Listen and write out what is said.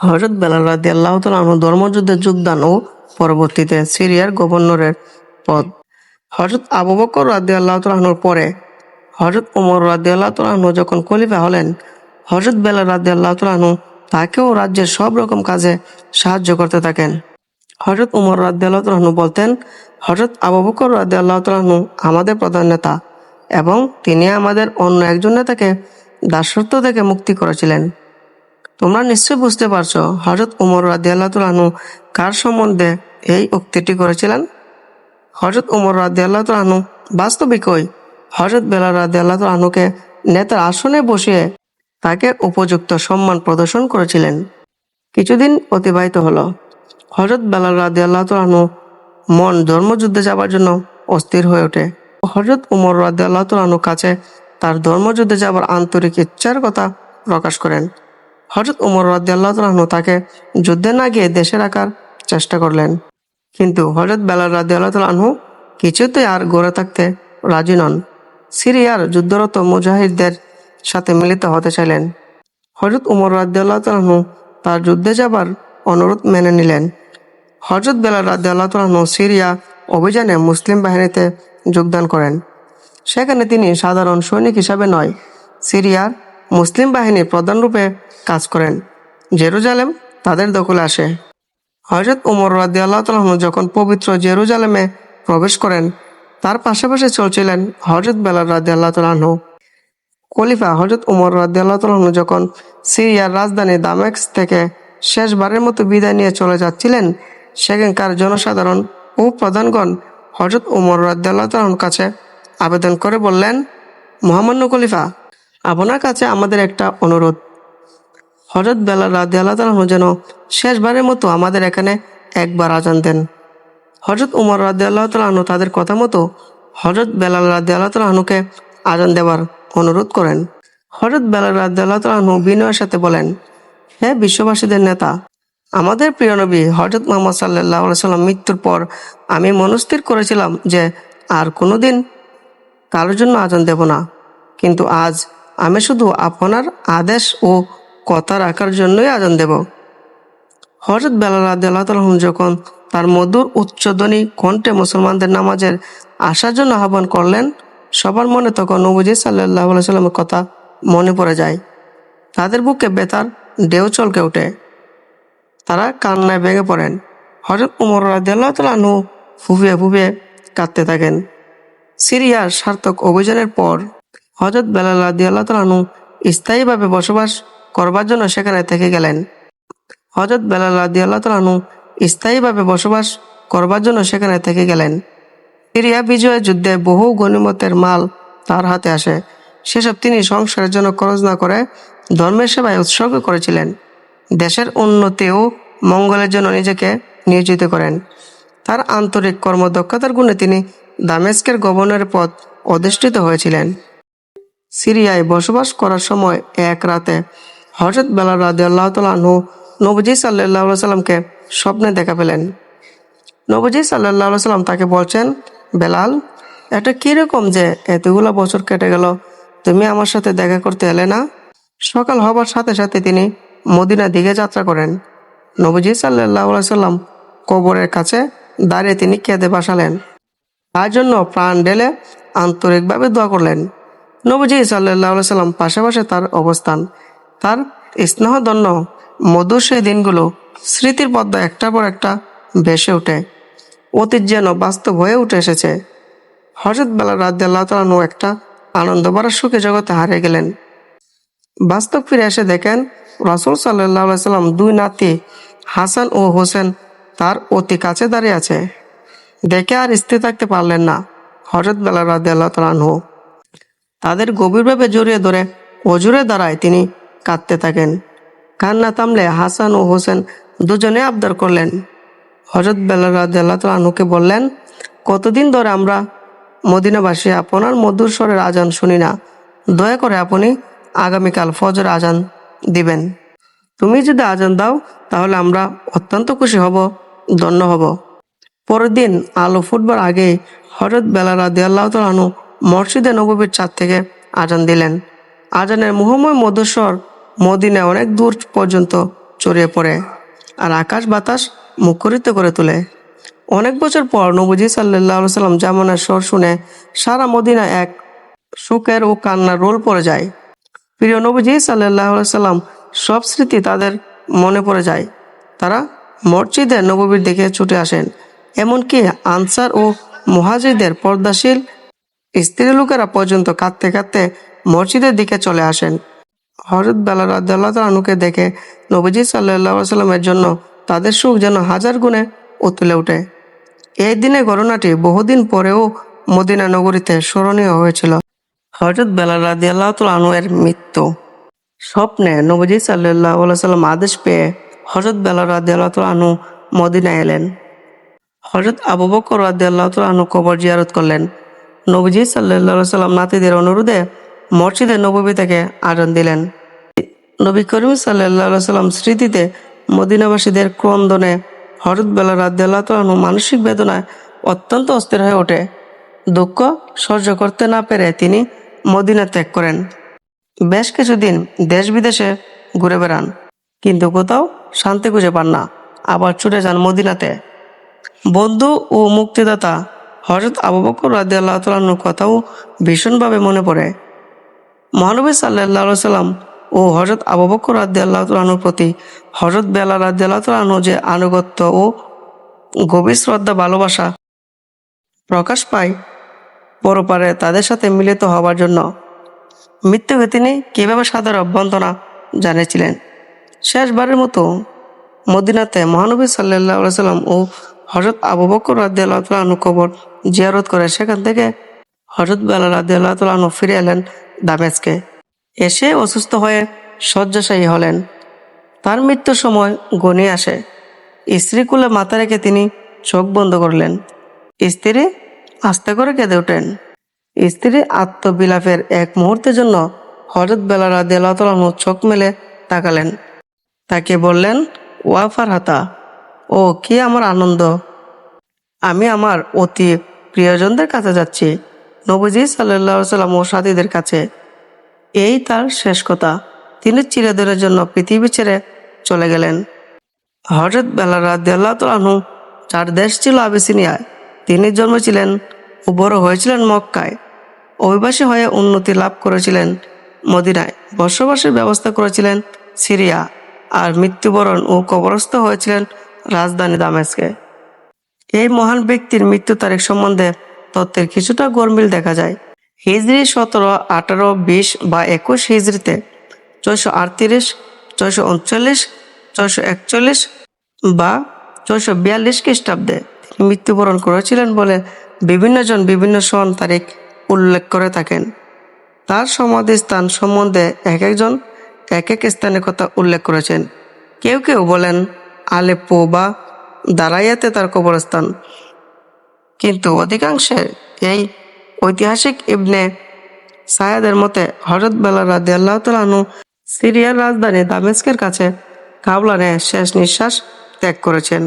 হজরত বেলাল রাদি আল্লাহ তালু ধর্মযুদ্ধে যোগদান ও পরবর্তীতে সিরিয়ার গভর্নরের পদ। হজরত আবু বকর রাদি আল্লাহ পরে হজরত উমর রাদি আল্লাহ তালু যখন খলিফা হলেন হজরত বেলাল রাদি আল্লাহ তালু তাকেও রাজ্যের সব রকম কাজে সাহায্য করতে থাকেন। হজরত উমর রাদি আল্লাহ তালু বলতেন হজরত আবু বকর রাদি আল্লাহ তালু আমাদের প্রধান নেতা এবং তিনি আমাদের অন্য একজন নেতাকে দাসত্ব থেকে মুক্তি করেছিলেন। তোমরা নিশ্চয় বুঝতে পারছ হজরত উমর রাদিয়াল্লাহু কার সম্বন্ধে এই উক্তিটি করেছিলেন? হজরত উমর রাদিয়াল্লাহু বাস্তবিকই হজরত বেলা বেলাল রাদিয়াল্লাহুকে নেতার আসনে বসিয়ে তাকে উপযুক্ত সম্মান প্রদর্শন করেছিলেন। কিছুদিন অতিবাহিত হলো। হজরত বেলাল রাদিয়াল্লাহু মন ধর্মযুদ্ধে যাবার জন্য অস্থির হয়ে ওঠে। হজরত উমর রাদিয়াল্লাহু কাছে তার ধর্মযুদ্ধে যাবার আন্তরিক ইচ্ছার কথা প্রকাশ করেন। হজরত উমর রাদিয়াল্লাহু তাকে যুদ্ধে না গিয়ে দেশে রাখার চেষ্টা করলেন। কিন্তু হজরত বেলাল তাআলা আনহু কিছুতেই আর গড়ে থাকতে রাজি নন। সিরিয়ার যুদ্ধরত মুজাহিদদের সাথে মিলিত হতে চাইলেন। হজরত উমর তাআলা তার যুদ্ধে যাবার অনুরোধ মেনে নিলেন। হজরত বেলাল তাআলা সিরিয়া অভিযানে মুসলিম বাহিনীতে যোগদান করেন। সেখানে তিনি সাধারণ সৈনিক হিসাবে নয়, সিরিয়ার মুসলিম বাহিনী প্রধানরূপে কাজ করেন। জেরুজালেম তাদের দখলে আসে। হজরত উমর রাদি আল্লাহ যখন পবিত্র জেরুজালেমে প্রবেশ করেন, তার পাশাপাশি চলছিলেন হজরত বেলাল রাদি আল্লাহ তালু খলিফা হজরত উমর রাদি আল্লাহ তালু যখন সিরিয়ার রাজধানী দামেক্স থেকে শেষবারের মতো বিদায় নিয়ে চলে যাচ্ছিলেন, সেখানকার জনসাধারণ ও প্রধানগণ হজরত উমর রাদি আল্লাহ তালুর কাছে আবেদন করে বললেন মহামান্য খলিফা আপনার কাছে আমাদের একটা অনুরোধ। হজরত বেলা রাদি আল্লাহ যেন শেষবারের মতো আমাদের এখানে একবার আজান দেন। হজরত উমর রাদি আল্লাহ তাদের কথা মতো হজরত বেলাল রাদি আল্লাহ আজান দেওয়ার অনুরোধ করেন। হজরত বেলাল রাদি আল্লাহ তালু বিনয়ের সাথে বলেন, হে বিশ্ববাসীদের নেতা, আমাদের প্রিয় নবী হজরত মোহাম্মদ সাল্লাহ সাল্লাম মৃত্যুর পর আমি মনস্থির করেছিলাম যে আর কোনোদিন কারোর জন্য আজান দেব না। কিন্তু আজ আমি শুধু আপনার আদেশ ও কথা রাখার জন্যই আজান দেব। হজরত বেলাল যখন তার মধুর উচ্চধ্বনি কণ্ঠে মুসলমানদের নামাজের আসার জন্য আহ্বান করলেন, সবার মনে তখন নবজি সাল্লাহ সাল্লামের কথা মনে পড়ে যায়। তাদের বুকে বেতার ঢেউ চলকে ওঠে। তারা কান্নায় ভেঙে পড়েন। হজরত উমর রাদিয়াল্লাহ তালু ফুফিয়ে ফুফিয়ে কাঁদতে থাকেন। সিরিয়ার সার্থক অভিযানের পর হজরত বেলাল রাদিয়াল্লাহ তালু স্থায়ীভাবে বসবাস করবার জন্য সেখানে থেকে গেলেন। হজরত বেলাল রাদিয়াল্লাহ তালু স্থায়ীভাবে বসবাস করবার জন্য সেখানে থেকে গেলেন। সিরিয়া বিজয়ের যুদ্ধে বহু গণিমতের মাল তার হাতে আসে। সেসব তিনি সংসারের জন্য খরচ না করে ধর্মের সেবায় উৎসর্গ করেছিলেন। দেশের উন্নতি ও মঙ্গলের জন্য নিজেকে নিয়োজিত করেন। তার আন্তরিক কর্মদক্ষতার গুণে তিনি দামেস্কের গভর্নরের পদ অধিষ্ঠিত হয়েছিলেন। সিরিয়ায় বসবাস করার সময় এক রাতে হজরত বেলাল রাদি আল্লাহ তালু নবজি সাল্লাহ সাল্লামকে স্বপ্নে দেখা পেলেন। নবজি সাল্লাহ সাল্লাম তাকে বলছেন, বেলাল, এটা কীরকম যে এতগুলো বছর কেটে গেল, তুমি আমার সাথে দেখা করতে এলে না? সকাল হবার সাথে সাথে তিনি মদিনার দিকে যাত্রা করেন। নবজি সাল্লাহ সাল্লাম কবরের কাছে দাঁড়িয়ে তিনি কেঁদে বাসালেন। তার জন্য প্রাণ ঢেলে আন্তরিকভাবে দোয়া করলেন। নবজি সাল্লাহ সাল্লাম পাশাপাশি তার অবস্থান। তার স্নেহদন্য মধুর সেই দিনগুলো স্মৃতির পদ্মা একটার পর একটা ভেসে ওঠে। অতীত যেন বাস্তব হয়ে উঠে এসেছে। হজরত বেলা রাদ্দাল্লাহ তালু একটা আনন্দ ভরা সুখে জগতে হারিয়ে গেলেন। বাস্তব ফিরে এসে দেখেন, রাসুল সাল্লাহ সাল্লাম দুই নাতি হাসান ও হোসেন তার অতি কাছে দাঁড়িয়ে আছে। দেখে আর স্থির থাকতে পারলেন না হজরত বেলা রাদ্দাল্লাহ তালানহু তাদের গভীরভাবে জড়িয়ে ধরে অজুরে দাঁড়ায় তিনি কাঁদতে থাকেন। কান্না থামলে হাসান ও হোসেন দুজনে আবদার করলেন। হজরত বেলাল রাজুকে বললেন, কতদিন ধরে আমরা মদিনাবাসী আপনার মধুর স্বরের আজান শুনি না। দয়া করে আপনি আগামীকাল ফজর আজান দিবেন। তুমি যদি আজান দাও, তাহলে আমরা অত্যন্ত খুশি হব, ধন্য হব। পরের দিন আলো ফুটবার আগে হজরত বেলা রাদি আল্লাহ তালু মসজিদে নবীর চাঁদ থেকে আজান দিলেন। আজানের মুহময় মধুস্বর মদিনে অনেক দূর পর্যন্ত ছড়িয়ে পড়ে আর আকাশ বাতাস মুখরিত করে তোলে। অনেক বছর পর নবজি সাল্লাহ সাল্লাম জামানের স্বর শুনে সারা মদিনা এক সুখের ও কান্নার রোল পড়ে যায়। প্রিয় নবজি সাল্লাহ সাল্লাম সব স্মৃতি তাদের মনে পড়ে যায়। তারা মসজিদে নববীর দিকে ছুটে আসেন। এমনকি আনসার ও মুহাজিদের পর্দাশীল স্ত্রী লোকেরা পর্যন্ত কাঁদতে কাঁদতে মসজিদের দিকে চলে আসেন। হরত বেলা তালুকে দেখে নবজি সাল্লাহ সাল্লামের জন্য তাদের সুখ যেন হাজার গুণে উতলে ওঠে। এই দিনে ঘটনাটি বহুদিন পরেও মদিনা নগরীতে স্মরণীয় হয়েছিল। হজরত বেলাল রাদি আল্লাহ এর মৃত্যু। স্বপ্নে নবজি সাল্লাহ সাল্লাম আদেশ পেয়ে হজরত বেলাল রাদি আল্লাহ আনু মদিনা এলেন। হজরত আবু বকর রাদি আল্লাহ আনু কবর জিয়ারত করলেন। নবজি সাল্লাহ সাল্লাম নাতিদের অনুরোধে মসজিদে নববী থেকে আজান দিলেন। নবী করিম সাল্লাহ সাল্লাম স্মৃতিতে মদিনাবাসীদের ক্রন্দনে হরত বেলা রাদ্দাল্লাহ তালু মানসিক বেদনায় অত্যন্ত অস্থির হয়ে ওঠে। দুঃখ সহ্য করতে না পেরে তিনি মদিনা ত্যাগ করেন। বেশ কিছুদিন দেশ বিদেশে ঘুরে বেড়ান, কিন্তু কোথাও শান্তি খুঁজে পান না। আবার ছুটে যান মদিনাতে। বন্ধু ও মুক্তিদাতা হজরত আবু বকর রাদি আল্লাহ কথাও ভীষণভাবে মনে পড়ে। মহানবী সাল্লাহ সাল্লাম ও হজরত আবু বকর রাদি আল্লাহ তালুর প্রতি হজরত বেলা রাদি আল্লাহ তালু যে আনুগত্য ও গভীর শ্রদ্ধা, ভালোবাসা প্রকাশ পায়, পরপারে তাদের সাথে মিলিত হবার জন্য। মৃত্যুকে তিনি কীভাবে সাদর অভ্যন্তনা জানিয়েছিলেন? শেষবারের মতো মদিনাতে মহানবী সাল্লাহ সাল্লাম ও হজরত আবু বকর রাদি কবর জিয়ারত করে, সেখান থেকে হজরত বেলা রাদি ফিরে এলেন দামেজকে এসে অসুস্থ হয়ে শয্যাশায়ী হলেন। তার মৃত্যুর সময় গনিয়ে আসে। স্ত্রী কুলে মাথা রেখে তিনি চোখ বন্ধ করলেন। স্ত্রী আস্তে করে কেঁদে ওঠেন। স্ত্রী আত্মবিলাপের এক মুহূর্তের জন্য হজরত বেলা রাদি আল্লাহ তালু চোখ মেলে তাকালেন। তাকে বললেন ওয়াফার হাতা ও, কি আমার আনন্দ? আমি আমার অতি প্রিয়জনদের কাছে যাচ্ছি, নবজি সাল্লাহ সাল্লাম ও সাথীদের কাছে। এই তার শেষ কথা। তিনি চিরদিনের জন্য পৃথিবী ছেড়ে চলে গেলেন। হজরত বেলা রাদিয়াল্লাহ তালু যার দেশ ছিল আবিসিনিয়ায় তিনি জন্মেছিলেন ও বড় হয়েছিলেন মক্কায়। অভিবাসী হয়ে উন্নতি লাভ করেছিলেন মদিনায়। বসবাসের ব্যবস্থা করেছিলেন সিরিয়া। আর মৃত্যুবরণ ও কবরস্থ হয়েছিলেন রাজধানী দামেস্কে। এই মহান ব্যক্তির মৃত্যু তারিখ সম্বন্ধে তত্ত্বের কিছুটা গরমিল দেখা যায়। হিজড়ি সতেরো, আঠারো, বিশ বা একুশ হিজড়িতে ছয়শো আটত্রিশ, ছয়শো উনচল্লিশ, ছয়শো একচল্লিশ বা ছয়শো বিয়াল্লিশ খ্রিস্টাব্দে তিনি মৃত্যুবরণ করেছিলেন বলে বিভিন্নজন বিভিন্ন সন তারিখ উল্লেখ করে থাকেন। তার সমাধিস্থান সম্বন্ধে এক একজন এক এক স্থানের কথা উল্লেখ করেছেন। কেউ কেউ বলেন আলেপ্পো বা দারাইয়াতে তার কবরস্থান। কিন্তু অধিকাংশে এই ঐতিহাসিক ইবনে সায়াদের মতে হরত বেলা রাদি আল্লাহ তালু সিরিয়ার রাজধানী দামেস্কের কাছে কাবলানে শেষ নিঃশ্বাস ত্যাগ করেছেন।